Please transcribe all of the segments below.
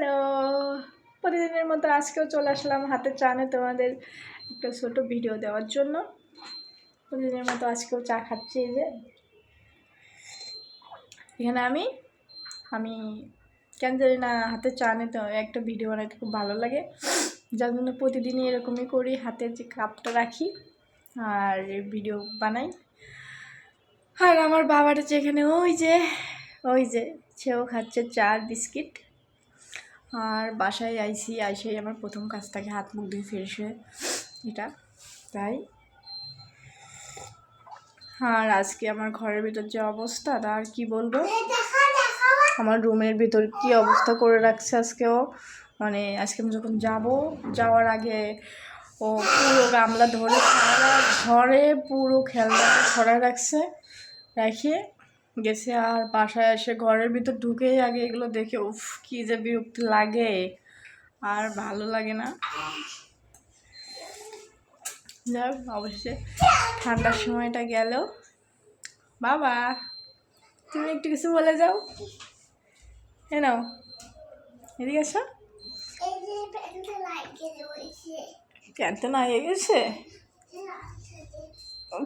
Hello. প্রতিদিনের মতো আজকেও চলে আসলাম হাতে চানে তোমাদের একটা ছোটো ভিডিও দেওয়ার জন্য। প্রতিদিনের মতো আজকেও চা খাচ্ছি যে। এখানে আমি আমি কেন জানি না হাতে চা তো একটা ভিডিও বানাতে খুব ভালো লাগে। যার জন্য প্রতিদিনই এরকমই করি, হাতের যে কাপটা রাখি আর ভিডিও বানাই। আর আমার বাবাটা যেখানে ওই যে ওই যে, সেও খাচ্ছে চা বিস্কিট। আর বাসায় আইসি, আইসেই আমার প্রথম কাজ থাকে হাত মুখ ধুয়ে ফ্রেশ হয়ে এটা, তাই। আর আজকে আমার ঘরের ভিতর যে অবস্থা, তা আর কি বলব? আমার রুমের ভিতর কি অবস্থা করে রাখছে আজকেও? মানে আজকে আমি যখন যাব, যাওয়ার আগে ও পুরো গামলা ধরে সারা ঘরে পুরো খেলনাটা ছড়ায় রাখছে রেখে গেছে আর বাসায় এসে ঘরের ভিতর ঢুকেই আগে এগুলো দেখে উফ কি যে বিরক্তি লাগে। আর ভালো লাগে না। যাই হোক, ঠান্ডার সময়টা গেল। বাবা তুমি একটু কিছু বলে যাও। হ্যাঁ নাও এদিকে আসো প্যান্টটা না গেছে?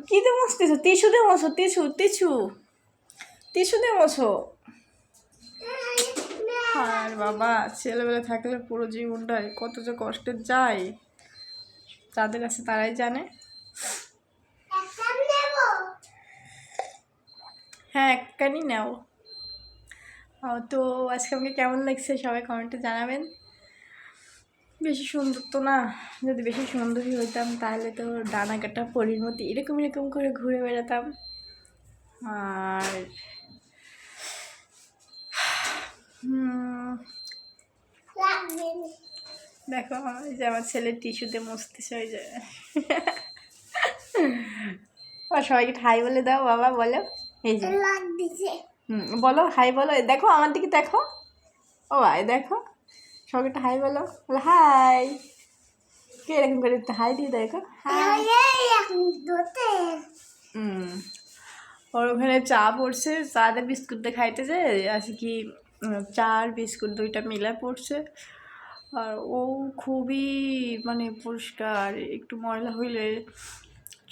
কী দিয়ে মসতেছো টিস্যু দিয়ে মশো টিস্যু। দিয়ে মশো আর বাবা ছেলেবেলা থাকলে পুরো জীবনটাই কত যে কষ্টে যায়। যাদের কাছে তারাই জানে। হ্যাঁ একখানি নাও তো আজকে আমাকে কেমন লাগছে সবাই কমেন্টে জানাবেন। বেশি সুন্দর তো না যদি বেশি সুন্দরী হইতাম তাহলে তো ডানা কাটা পরির মতো এরকম এরকম করে ঘুরে বেড়াতাম। আর হুম, দেখো এই যে আমার ছেলে টিস্যুতে মুছতেছে ওই যে। ও সবাইকে হাই বলে দাও বাবা বলো। এই যে। হুম বলো হাই বলো। দেখো আমার দিকে দেখো। ও ভাই দেখো। সবাইকে একটা হাই বলো। বলো হাই কে এরকম করে হাই দিয়ে দেখো। হাই হুম। ওর ওখানে চা পড়ছে চাতে বিস্কুট দিয়ে খাইতেছে। আছে কি উম, চা আর বিস্কুট দুইটা মিলে পড়ছে। আর ও খুবই মানে পরিষ্কার, একটু ময়লা হইলে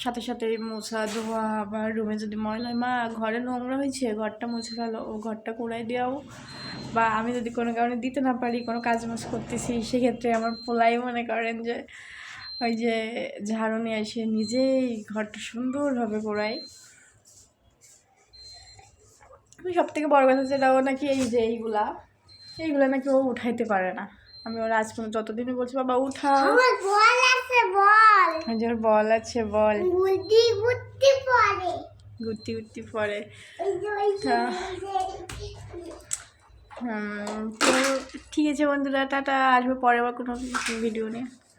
সাথে সাথে মোছা ধোয়া বা রুমে যদি ময়লা মা ঘরে নোংরা হয়েছে, ঘরটা মুছে ফেলো, ও ঘরটা কুড়াই দেওয়াও বা আমি যদি কোনো কারণে দিতে না পারি, কোনো কাজ মাজ করতেছি, সেক্ষেত্রে আমার পোলাই মনে করেন যে, ওই যে ঝাড়ু নিয়ে এসে নিজেই ঘরটা সুন্দরভাবে কুড়াই। সব থেকে বড় কথা যেটা, ও নাকি এই যে এইগুলা এইগুলা নাকি ও উঠাইতে পারে না। আমি ওর আজ পর্যন্ত যতদিনই বলছি বাবা উঠা বল আছে বল। ওর বল আছে বল। গুটি গুটি পড়ে গুটি গুটি পড়ে তো ঠিক আছে বন্ধুরা টাটা। আসবে পরে আবার কোনো ভিডিও নিয়ে।